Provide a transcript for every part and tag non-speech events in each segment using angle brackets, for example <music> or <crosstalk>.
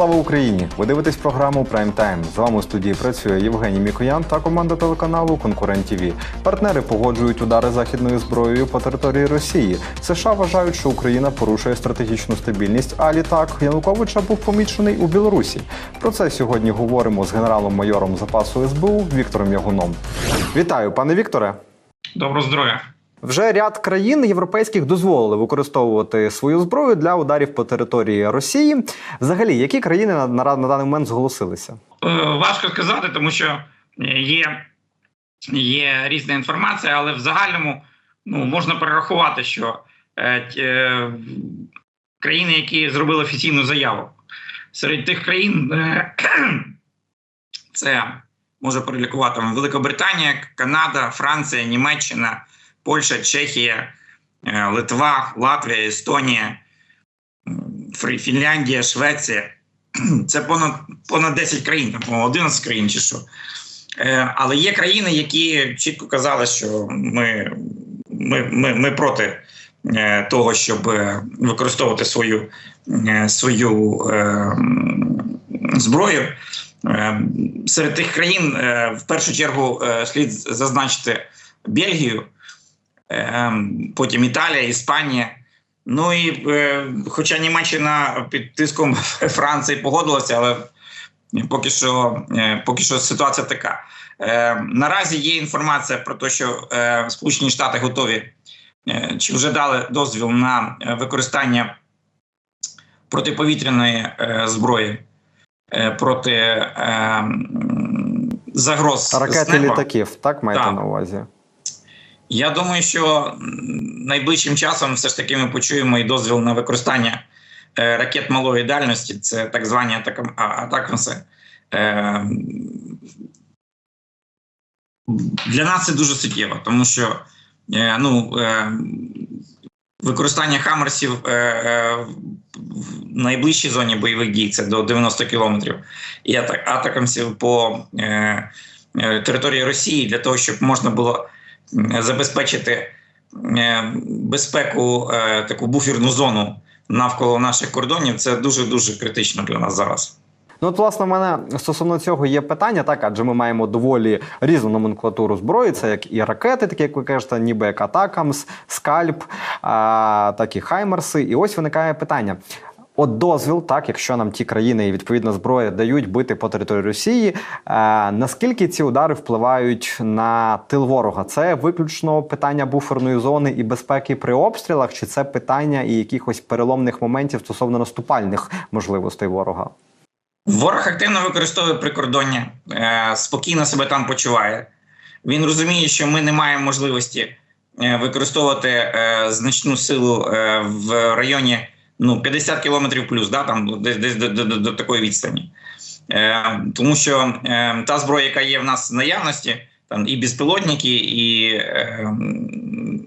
Слава Україні! Ви дивитесь програму Прайм Тайм. З вами у студії працює Євгеній Мікоян та команда телеканалу Конкурент ТВ. Партнери погоджують удари західною зброєю по території Росії. США вважають, що Україна порушує стратегічну стабільність. А літак Януковича був помічений у Білорусі. Про це сьогодні говоримо з генералом-майором запасу СБУ Віктором Ягуном. Вітаю, пане Вікторе. Доброго здоров'я. Вже ряд країн європейських дозволили використовувати свою зброю для ударів по території Росії. Взагалі, які країни на, на, на даний момент зголосилися? Е, Важко сказати, тому що е, є, є різна інформація, але в загальному ну, можна перерахувати, що е, е, країни, які зробили офіційну заяву, серед тих країн е, <clears throat> це може перелікувати Великобританія, Канада, Франція, Німеччина, Польща, Чехія, е, Литва, Латвія, Естонія, Фінляндія, Швеція. <clears throat> Це понад понад 10 країн, там по-моєму, 11 країн чи що. Е, але є країни, які чітко казали, що ми, ми, ми, ми проти е, того, щоб використовувати свою, свою зброю. Серед тих країн в першу чергу слід зазначити Бельгію, потім Італія, Іспанія. Ну і е, хоча Німеччина під тиском <laughs> Франції погодилася, але поки що, е, поки що ситуація така. Е, наразі є інформація про те, що е, Сполучені Штати готові чи вже дали дозвіл на використання протиповітряної зброї проти е, загроз Ракети літаків, так маєте Так. на увазі? Я думаю, що найближчим часом все ж таки ми почуємо і дозвіл на використання е, ракет малої дальності, це так звані атакамси. Е, для нас це дуже суттєво, тому що е, ну, використання хамерсів в найближчій зоні бойових дій це до 90 кілометрів, і атакамсів по території Росії для того, щоб можна було забезпечити е, безпеку, е, таку буферну зону навколо наших кордонів, це дуже дуже критично для нас зараз. Ну, от, власне, в мене стосовно цього є питання, так, адже ми маємо доволі різну номенклатуру зброї. Це як і ракети, такі як ви кажете, ніби як Атакамс, Скальп, а, так і Хаймерси. І ось виникає питання. От дозвіл, так, якщо нам ті країни і відповідна зброя дають бити по території Росії, е, наскільки ці удари впливають на тил ворога? Це виключно питання буферної зони і безпеки при обстрілах, чи це питання і якихось переломних моментів стосовно наступальних можливостей ворога? Ворог активно використовує прикордоння, е, спокійно себе там почуває. Він розуміє, що ми не маємо можливості е, використовувати е, значну силу е, в районі ну, 50 кілометрів плюс, да, там, десь, десь до, до, до, до такої відстані. Е, тому що е, та зброя, яка є в нас в наявності, там і безпілотники, і е,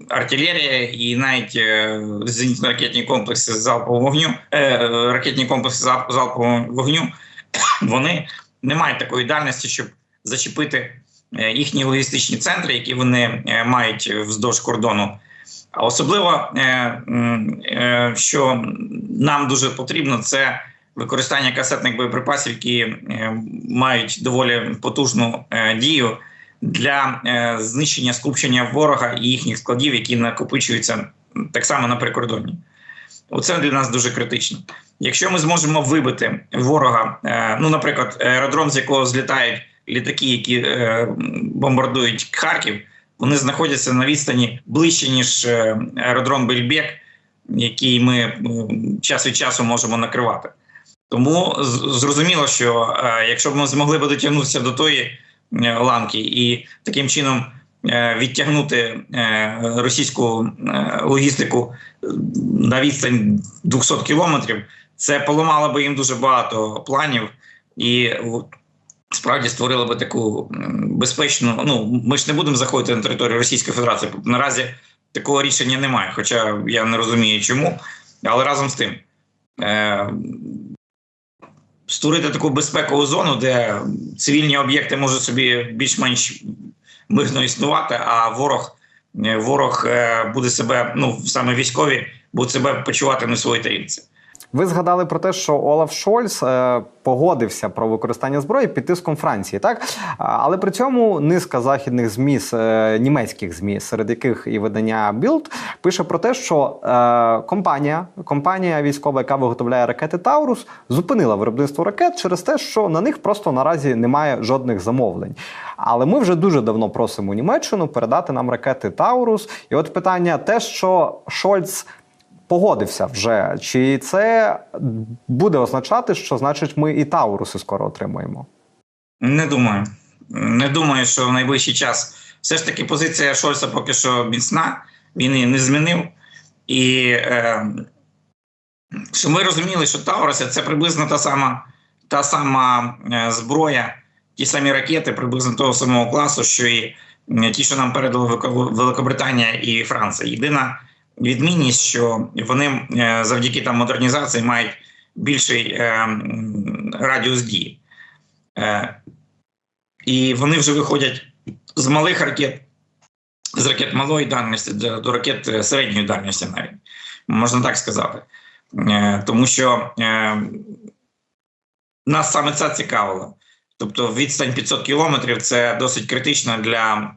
артилерія, і навіть е, зенітно-ракетні комплекси залпового вогню, е, ракетні комплекси зал- залпового вогню, <coughs> вони не мають такої дальності, щоб зачепити е, їхні логістичні центри, які вони е, мають вздовж кордону. Особливо, е, е, що нам дуже потрібно, це використання касетних боєприпасів, які е, мають доволі потужну дію для знищення скупчення ворога і їхніх складів, які накопичуються так само на прикордонні. Оце для нас дуже критично. Якщо ми зможемо вибити ворога, ну, наприклад, аеродром, з якого злітають літаки, які бомбардують Харків, вони знаходяться на відстані ближче, ніж е, аеродром Бельбек, який ми е, час від часу можемо накривати. Тому зрозуміло, що е, якщо б ми змогли б дотягнутися до тої ланки і таким чином відтягнути російську логістику на відстань 200 кілометрів, це поламало би їм дуже багато планів і справді створило би таку безпечну. Ну ми ж не будемо заходити на територію Російської Федерації. Наразі такого рішення немає, хоча я не розумію, чому. Але разом з тим. Е, Створити таку безпекову зону, де цивільні об'єкти можуть собі більш-менш мирно існувати, а ворог ворог е, буде себе, ну саме військові, будуть себе почувати на своїй тарілці. Ви згадали про те, що Олаф Шольц е, погодився про використання зброї під тиском Франції, так але при цьому низка західних змі, е, німецьких змі, серед яких і видання Білд, пише про те, що е, компанія, компанія військова, яка виготовляє ракети Таурус, зупинила виробництво ракет через те, що на них просто наразі немає жодних замовлень. Але ми вже дуже давно просимо Німеччину передати нам ракети Таурус. І от питання: те, що Шольц погодився вже, чи це буде означати, що значить ми і Тауруси скоро отримаємо? Не думаю. Не думаю, що в найближчий час все ж таки позиція Шольца поки що міцна, він її не змінив. І е, щоб ми розуміли, що Тауруси це приблизно та сама та сама е, зброя, ті самі ракети, приблизно того самого класу, що і ті, що нам передали Велико- Великобританія і Франція. Єдина відмінність, що вони е, завдяки там модернізації мають більший е, радіус дії. Е, і вони вже виходять з малих ракет, з ракет малої дальності до, до ракет середньої дальності, навіть можна так сказати. Тому що нас саме це цікавило. Тобто відстань 500 кілометрів це досить критично для,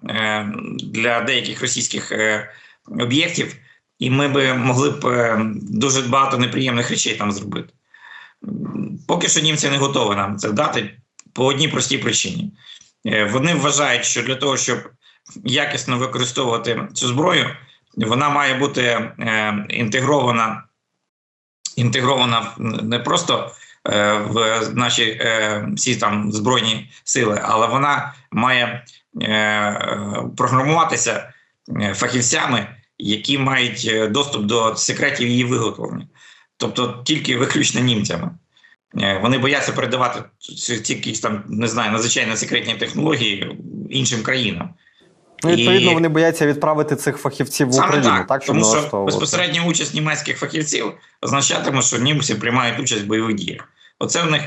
для деяких російських об'єктів, і ми би могли б е, дуже багато неприємних речей там зробити. Поки що німці не готові нам це дати по одній простій причині. Е, Вони вважають, що для того, щоб якісно використовувати цю зброю, вона має бути е, інтегрована, інтегрована не просто в наші всі там збройні сили, але вона має програмуватися фахівцями, які мають е, доступ до секретів її виготовлення, тобто тільки виключно німцями. Е, Вони бояться передавати ці якісь там не знаю надзвичайно секретні технології іншим країнам. Ну, відповідно, І- вони бояться відправити цих фахівців в Саме Україну, так, так, тому що безпосередня участь німецьких фахівців означатиме, що німці приймають участь в бойових діях. Оце в них.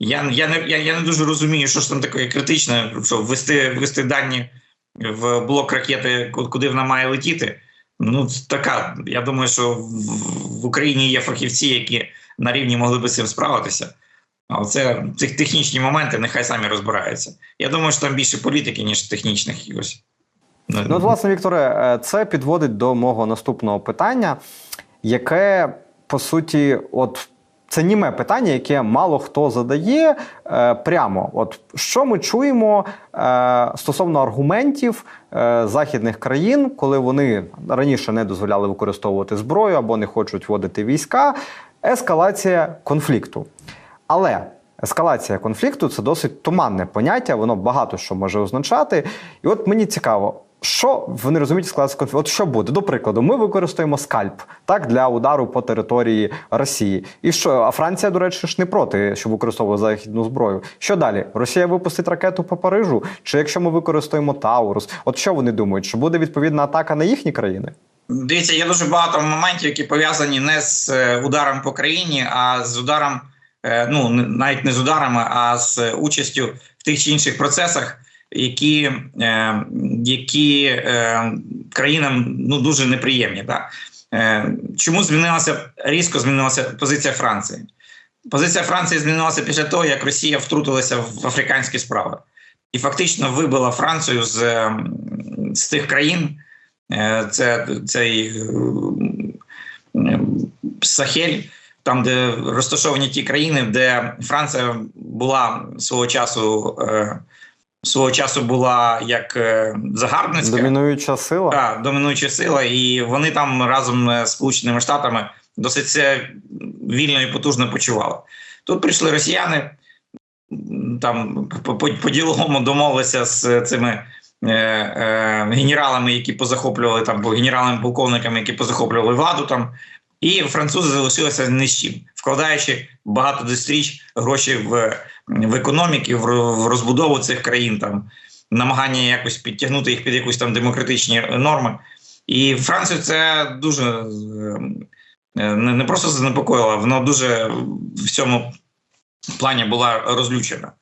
Я, я, не, я, я не дуже розумію, що ж там таке критичне, що ввести, ввести дані в блок ракети, куди вона має летіти. Ну, така. Я думаю, що в, Україні є фахівці, які на рівні могли би з цим справитися. А оце ці технічні моменти нехай самі розбираються. Я думаю, що там більше політики, ніж технічних якось. Ну, от, власне, Вікторе, е, це підводить до мого наступного питання, яке по суті, от. Це німе питання, яке мало хто задає е, прямо. От що ми чуємо е, стосовно аргументів е, західних країн, коли вони раніше не дозволяли використовувати зброю або не хочуть вводити війська, ескалація конфлікту. Але ескалація конфлікту це досить туманне поняття, воно багато що може означати. І от мені цікаво, що вони розуміють ескалація конфлікту? От що буде? До прикладу, ми використаємо скальп так для удару по території Росії. І що? А Франція, до речі, ж не проти, щоб використовувати західну зброю. Що далі? Росія випустить ракету по Парижу? Чи якщо ми використаємо Таурус? От що вони думають? Що буде відповідна атака на їхні країни? Дивіться, є дуже багато моментів, які пов'язані не з е, ударом по країні, а з ударом, е, ну навіть не з ударами, а з участю в тих чи інших процесах, які, е, які е, країнам ну дуже неприємні. Да? Е, чому змінилася різко змінилася позиція Франції? Позиція Франції змінилася після того, як Росія втрутилася в африканські справи і фактично вибила Францію з, е, з тих країн. Е, Це цей е, Сахель, там, де розташовані ті країни, де Франція була свого часу свого часу була як е, загарбницька Домінуюча сила? та, домінуюча сила, і вони там разом з Сполученими Штатами досить це вільно і потужно почували. Тут прийшли росіяни, там по, по, по-діловому домовилися з цими е, е, генералами, які позахоплювали там, бо генералами-полковниками, які позахоплювали владу там. І французи залишилися ні з чим, вкладаючи багато десятиріч гроші в, в економіки, в, розбудову цих країн, там намагання якось підтягнути їх під якісь там демократичні норми. І Францію це дуже е, е, не не просто занепокоїло, воно дуже в цьому плані була розлючена.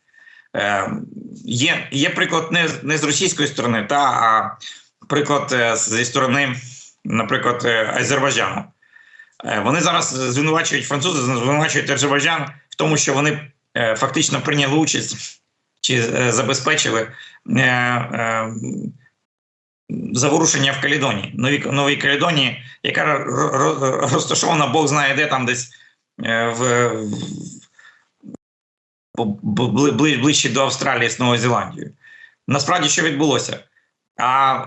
Е, Є, є приклад не, не з російської сторони, та, а приклад зі сторони, наприклад, Азербайджану. Е, Вони зараз звинувачують французи, звинувачують Азербайджан в тому, що вони е, фактично прийняли участь чи е, забезпечили е, е, заворушення в Калідонії, новій, новій Калідонії, яка ро- ро- розташована, Бог знає де там десь е, в, ближче до Австралії з Новою Зеландією. Насправді, що відбулося? А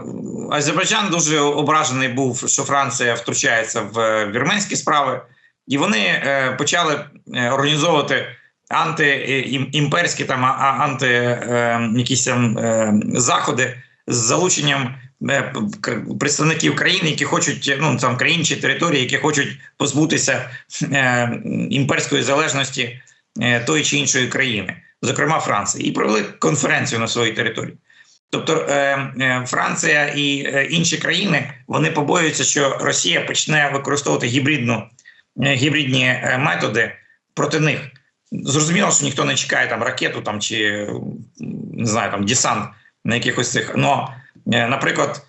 Азербайджан дуже ображений був, що Франція втручається в е, вірменські справи, і вони е, почали е, організовувати антиімперські там анти якісь там заходи з залученням представників країн, які хочуть ну там країн чи території, які хочуть позбутися імперської залежності тої чи іншої країни, зокрема Франції, і провели конференцію на своїй території. Тобто е, е, Франція і е, інші країни вони побоюються, що Росія почне використовувати гібридну гібридні методи проти них. Зрозуміло, що ніхто не чекає там ракету там чи не знаю там десант на якихось цих. Но, наприклад,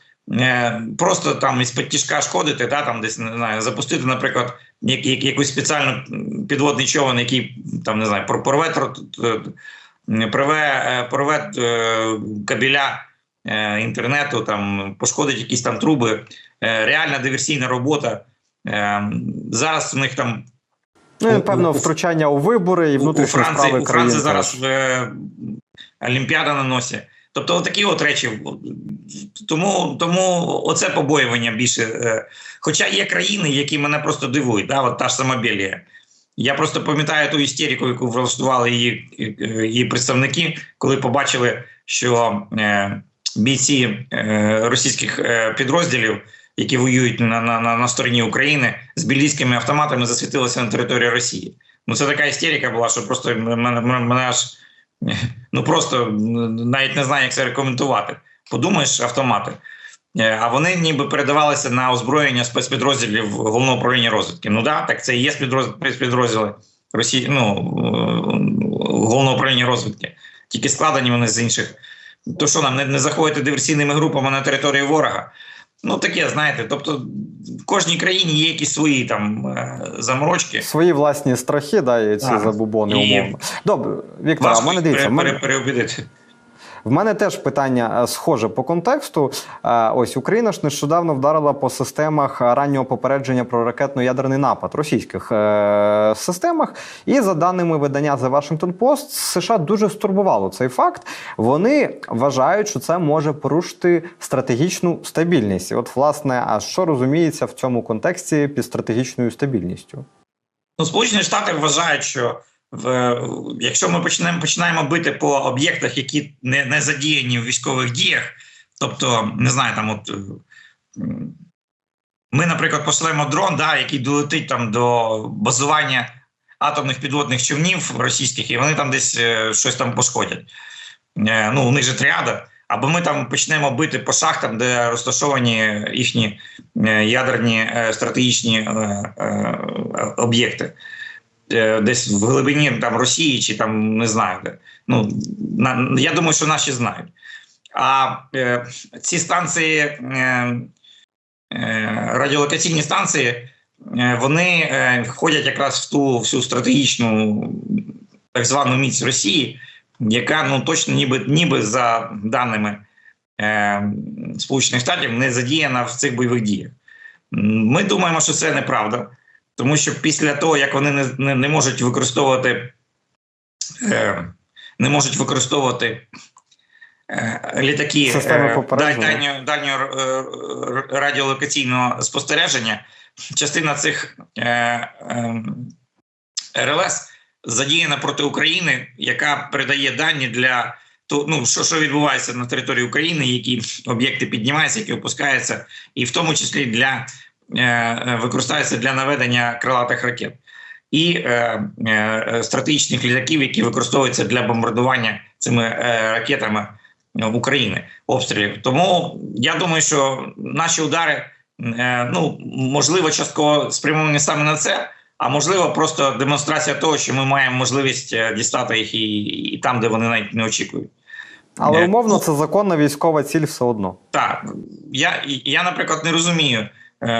просто там із тяжка шкодити, да, там десь не знаю, запустити, наприклад, як, як, якусь спеціальну підводний човен, який там не знаю, пор- порве т- порве, е, кабеля е, інтернету, там пошкодить якісь там труби. Е, реальна диверсійна робота. Зараз у них там Ну, певно, втручання у вибори і у Франції, справи у країн. Франції зараз теж. е, Олімпіада на носі. Тобто, отакі от речі. Тому, тому оце побоювання більше. Хоча є країни, які мене просто дивують, да, от та ж сама Белія. Я просто пам'ятаю ту істерику, яку влаштували її, її представники, коли побачили, що е, бійці е, російських е, підрозділів, які воюють на, на, на, стороні України, з білійськими автоматами засвітилися на території Росії. Ну це така істерика була, що просто мене, мене, аж ну просто навіть не знаю, як це рекомендувати. Подумаєш, автомати. Е, А вони ніби передавалися на озброєння спецпідрозділів головного управління розвідки. Ну да, так це і є спецпідроз- спецпідрозділи Росії, ну е, головного управління розвідки. Тільки складені вони з інших. То що нам не, не заходити диверсійними групами на територію ворога? Ну таке, знаєте, тобто в кожній країні є якісь свої там е, заморочки. Свої власні страхи, да, і ці Так. забубони І- умовно. Добре, Віктор, а мене дивіться, пере, пере, переубедити. В мене теж питання е, схоже по контексту. Е, Ось Україна ж нещодавно вдарила по системах раннього попередження про ракетно-ядерний напад російських е, системах. І за даними видання The Washington Post, США дуже стурбувало цей факт. Вони вважають, що це може порушити стратегічну стабільність. І от, власне, а що розуміється в цьому контексті під стратегічною стабільністю? Ну, Сполучені Штати вважають, що в, якщо ми почнемо починаємо бити по об'єктах, які не, не задіяні в військових діях, тобто, не знаю, там от. Ми, наприклад, пошлемо дрон, да, який долетить там до базування атомних підводних човнів російських, і вони там десь е, щось там пошкодять. Е, Ну, у них же тріада. Або ми там почнемо бити по шахтам, де розташовані їхні е, ядерні стратегічні об'єкти. Е, Десь в глибині там Росії чи там не знаю де. Ну на, я думаю, що наші знають. А е, ці станції, е, е, радіолокаційні станції, е, вони е, входять якраз в ту всю стратегічну так звану міць Росії, яка ну точно ніби ніби за даними е, Сполучених Штатів не задіяна в цих бойових діях. Ми думаємо, що це неправда, тому що після того, як вони не, не, не можуть використовувати е, не можуть використовувати е, літаки е, дальнього, дальнього е, радіолокаційного спостереження, частина цих е, е, РЛС задіяна проти України, яка передає дані для то, ну, що, що відбувається на території України, які об'єкти піднімаються, які опускаються, і в тому числі для використовується для наведення крилатих ракет і е, е, стратегічних літаків, які використовуються для бомбардування цими е, ракетами е, України, обстрілів. Тому я думаю, що наші удари е, ну можливо частково спрямовані саме на це. А можливо, просто демонстрація того, що ми маємо можливість е, дістати їх і, і там, де вони навіть не очікують. Але Е, умовно це законна військова ціль все одно. Так, я, я, наприклад, не розумію, Е,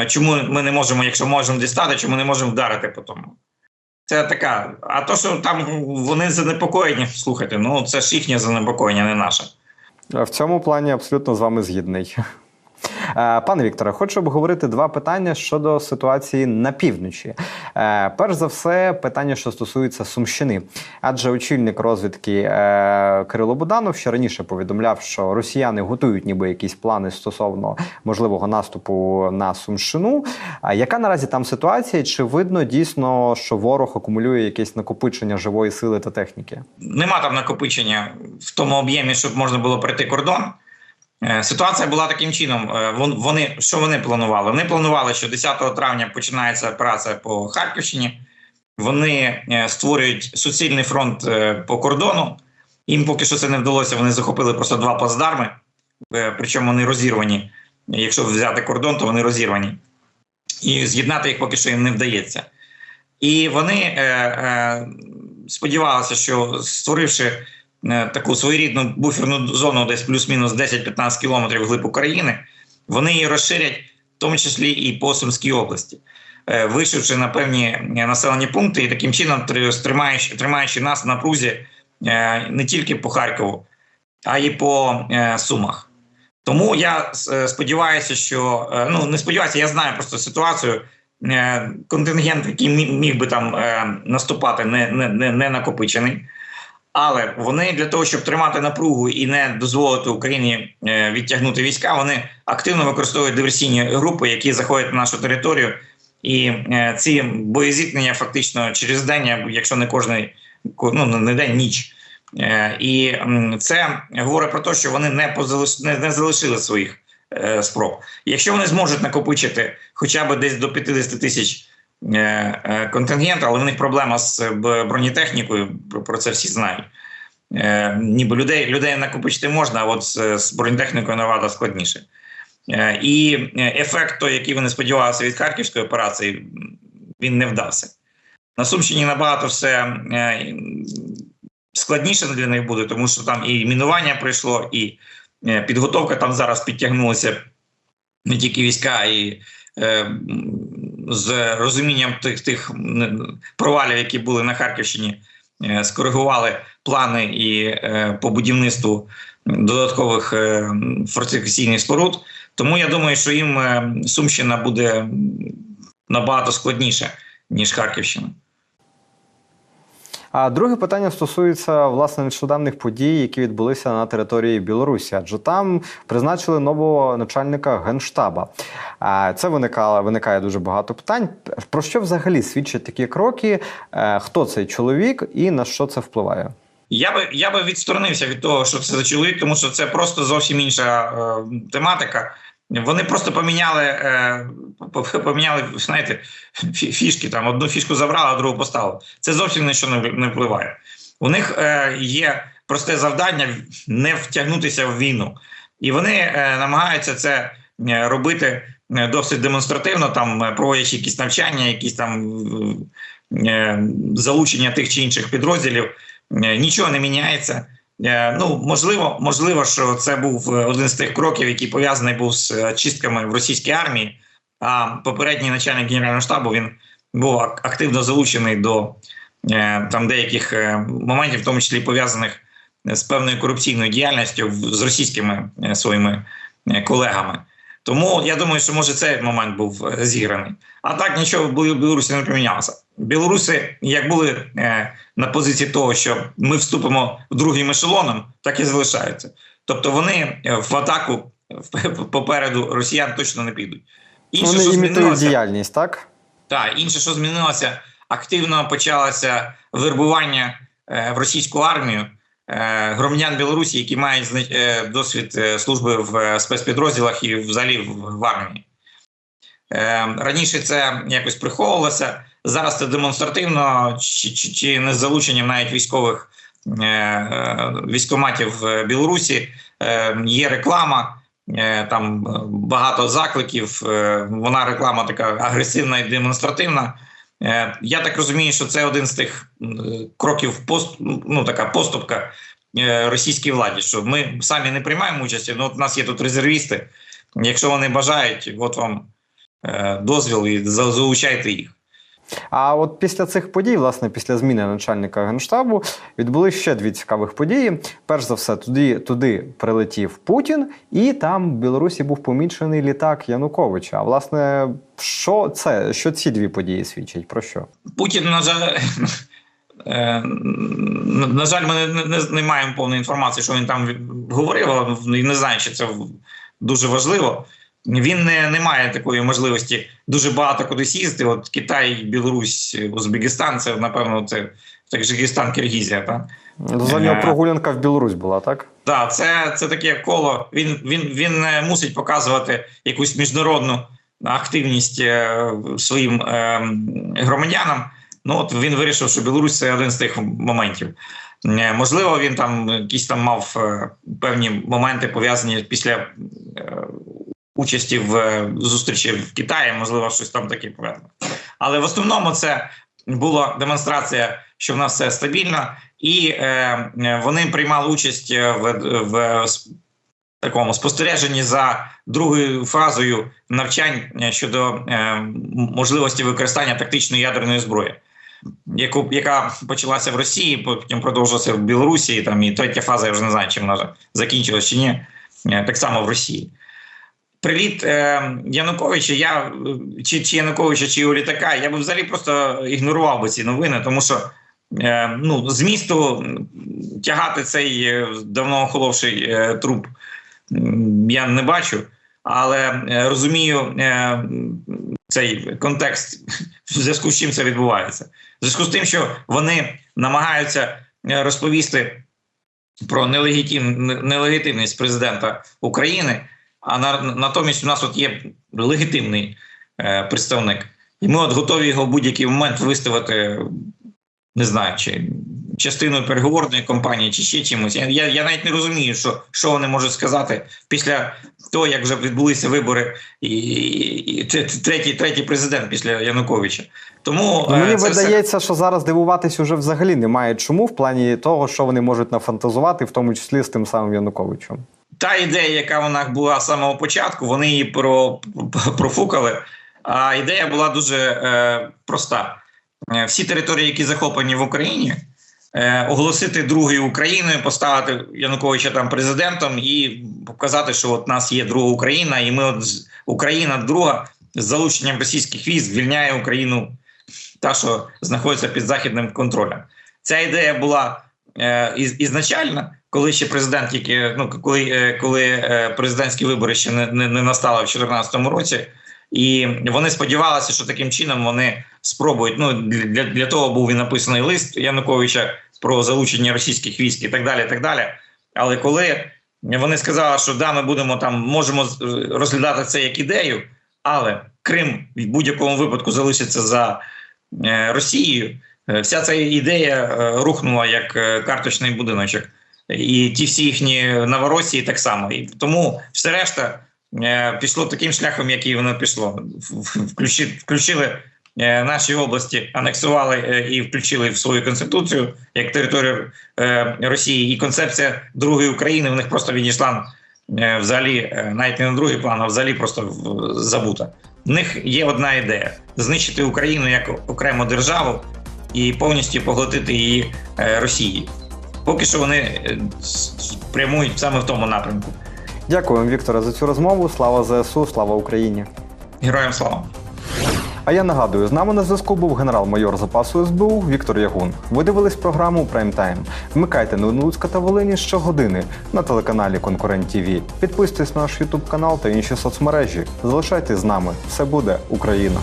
Чому ми не можемо, якщо можемо дістати, чому не можемо вдарити по тому? Це така. А то, що там вони занепокоєні, слухайте, ну це ж їхнє занепокоєння, не наше. В цьому плані абсолютно з вами згідний. Е, Пане Вікторе, хочу обговорити два питання щодо ситуації на півночі. Е, Перш за все, питання, що стосується Сумщини, адже очільник розвідки е, Кирило Буданов ще раніше повідомляв, що росіяни готують ніби якісь плани стосовно можливого наступу на Сумщину. Яка наразі там ситуація? Чи видно дійсно, що ворог акумулює якесь накопичення живої сили та техніки? Нема там накопичення в тому об'ємі, щоб можна було пройти кордон. Е, Ситуація була таким чином. е, Вони що вони планували? Вони планували, що 10 травня починається операція по Харківщині. Вони е, створюють суцільний фронт по кордону. Їм поки що це не вдалося. Вони захопили просто два плацдарми, причому вони розірвані. Якщо взяти кордон, то вони розірвані. І з'єднати їх поки що їм не вдається. І вони сподівалися, що створивши таку своєрідну буферну зону, десь плюс-мінус 10-15 кілометрів глиб України, вони її розширять, в тому числі і по Сумській області, е, вийшовши на певні е, населені пункти, і таким чином тримаючи, тримаючи нас на прузі е, не тільки по Харкову, а й по е, Сумах. Тому я е, сподіваюся, що е, ну не сподіваюся, я знаю просто ситуацію. Е, Контингент, який міг би там е, наступати, не, не, не накопичений. Але вони для того, щоб тримати напругу і не дозволити Україні е, відтягнути війська, вони активно використовують диверсійні групи, які заходять на нашу територію. І е, ці боєзіткнення фактично через день, якщо не кожний ну, не день, ніч. Е, і це говорить про те, що вони не, позалиш... не, залишили своїх спроб. Якщо вони зможуть накопичити хоча б десь до 50 тисяч контингент, але в них проблема з е, бронетехнікою, про- це всі знають. Е, ніби людей, людей накопичити можна, а от з, бронетехнікою набагато складніше. Е, і е, ефект, той, який вони сподівалися від харківської операції, він не вдався. На Сумщині набагато все е, складніше для них буде, тому що там і мінування прийшло, і е, підготовка там зараз підтягнулася не тільки війська, і е, з розумінням тих тих провалів, які були на Харківщині, е, скоригували плани і е, по будівництву додаткових е, фортифікаційних споруд. Тому я думаю, що їм Сумщина буде набагато складніше, ніж Харківщина. А друге питання стосується власне нещодавних подій, які відбулися на території Білорусі, адже там призначили нового начальника генштаба. Це виникало виникає дуже багато питань. Про що взагалі свідчать такі кроки? Е, Хто цей чоловік і на що це впливає? Я би я би відсторонився від того, що це за чоловік, тому що це просто зовсім інша е, тематика. Вони просто поміняли, е, поміняли, знаєте, фішки. Там одну фішку забрали, а другу поставили. Це зовсім ні що не, впливає. У них е, є просте завдання не втягнутися в війну, і вони е, намагаються це робити досить демонстративно, там проводячи якісь навчання, якісь там залучення тих чи інших підрозділів. Нічого не міняється. Е, Ну, можливо, можливо, що це був е, один з тих кроків, який пов'язаний був з е, чистками в російській армії. А попередній начальник генерального штабу він був активно залучений до там деяких моментів, в тому числі пов'язаних з певною корупційною діяльністю з російськими своїми колегами. Тому я думаю, що може цей момент був зіграний. А так нічого в Білорусі не помінялося. Білоруси, як були е, на позиції того, що ми вступимо в другим ешелоном, так і залишаються. Тобто вони е, в атаку попереду росіян точно не підуть. Інше, Вони що змінилося, діяльність, так? так, інше, що змінилося, активно почалося вербування е, в російську армію е, громадян Білорусі, які мають е, досвід е, служби в е, спецпідрозділах і взагалі в, в армії. Е, раніше це якось приховувалося. Зараз це демонстративно, чи, чи, чи не з залученням навіть військових е, е, військоматів в Білорусі. Е, є реклама, е, там е, багато закликів. Е, вона реклама така агресивна і демонстративна. Е, я так розумію, що це один з тих е, кроків пост, ну, така поступка е, російській владі, що ми самі не приймаємо участі. Ну, от у нас є тут резервісти. Якщо вони бажають, от вам е, дозвіл і залучайте їх. А от після цих подій, власне, після зміни начальника генштабу, відбули ще дві цікавих події. Перш за все, туди, туди прилетів Путін, і там в Білорусі був помічений літак Януковича. А власне, що це? Що ці дві події свідчать? Про що? Путін, на жаль, е, на жаль, ми не, не, не маємо повної інформації, що він там говорив, але не знаю, чи це дуже важливо. Він не, не має такої можливості дуже багато кудись їздити. От Китай, Білорусь, Узбекистан це, напевно, це Таджикистан, Киргізія. Так? За нього Е. прогулянка в Білорусь була, так? Так, це, це таке коло. Він, він, він е, мусить показувати якусь міжнародну активність е, своїм громадянам. Ну от він вирішив, що Білорусь це один з тих моментів. Можливо, він там якісь там мав певні моменти пов'язані після участі в е, зустрічі в Китаї, можливо, щось там таке пов'язане. Але в основному це була демонстрація, що в нас все стабільно, і е, вони приймали участь е, в, в такому спостереженні за другою фазою навчань е, щодо е, можливості використання тактичної ядерної зброї. Яку яка почалася в Росії, потім продовжилася в Білорусі, там і третя фаза, я вже не знаю, чим вона закінчилась чи ні, так само в Росії. Приліт е, Януковича, я е, чи, чи Януковича, чи його літака, я би взагалі просто ігнорував би ці новини, тому що е, ну, з місту тягати цей е, давно охоловший е, труп я не бачу, але е, розумію е, цей контекст, в зв'язку з чим це відбувається. В зв'язку з тим, що вони намагаються е, розповісти про нелегітим, нелегітимність президента України. А на, натомість у нас от є легітимний е, представник, і ми от готові його в будь-який момент виставити, не знаю, чи частиною переговорної кампанії, чи ще чимось. Я, я, я навіть не розумію, що, що вони можуть сказати після того, як вже відбулися вибори, і, і, і третій, третій президент після Януковича. Тому Ну, е, мені це все- видається, що зараз дивуватись уже взагалі немає чому в плані того, що вони можуть нафантазувати, в тому числі з тим самим Януковичем. Та ідея, яка в них була з самого початку, вони її про, профукали. А ідея була дуже е, проста: Е, всі території, які захоплені в Україні, е, оголосити другою Україною, поставити Януковича там президентом і показати, що от нас є друга Україна, і ми от Україна друга з залученням російських військ звільняє Україну, та що знаходиться під західним контролем. Ця ідея була е, із, ізначально, коли ще президент тільки ну коли, е, коли е, президентські вибори ще не, не, не настали в 2014 році, і вони сподівалися, що таким чином вони спробують. Ну для, для того був і написаний лист Януковича про залучення російських військ і так далі. так далі. Але коли вони сказали, що да, ми будемо там можемо розглядати це як ідею, але Крим в будь-якому випадку залишиться за е, Росією. Вся ця ідея рухнула як карточний будиночок, і ті всі їхні новоросії так само. І тому все решта е, пішло таким шляхом, який воно пішло. Включили е, наші області, анексували е, і включили в свою конституцію як територію Росії. І концепція другої України в них просто відійшла взагалі, навіть не на другий план, а взагалі просто в- забута. В них є одна ідея: знищити Україну як окрему державу і повністю поглотити її Росії. Поки що вони е, прямують саме в тому напрямку. Дякую вам, Вікторе, за цю розмову. Слава ЗСУ, слава Україні. Героям слава! А я нагадую, з нами на зв'язку був генерал-майор запасу СБУ Віктор Ягун. Ви дивились програму Прайм Тайм. Вмикайте новини Луцька та Волині щогодини на телеканалі Конкурент ТВ. Підписуйтесь на наш Ютуб канал та інші соцмережі. Залишайтесь з нами. Все буде Україна.